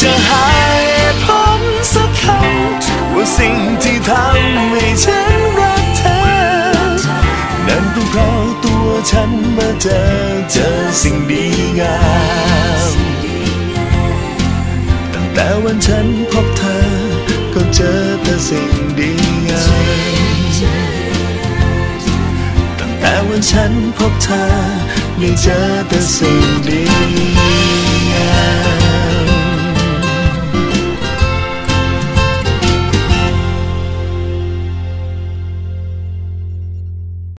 จะหาเหตุผลสักคำว่าสิ่งที่ทำให้ฉันรักเธอ นั่นเป็นเพราะตัวฉันมาเจอเจอสิ่งดีงามตั้งแต่วันฉันพบเธอ ก็เจอแต่สิ่งดีงามตั้งแต่วันฉันพบเธอไม่เจอแต่สิ่งดี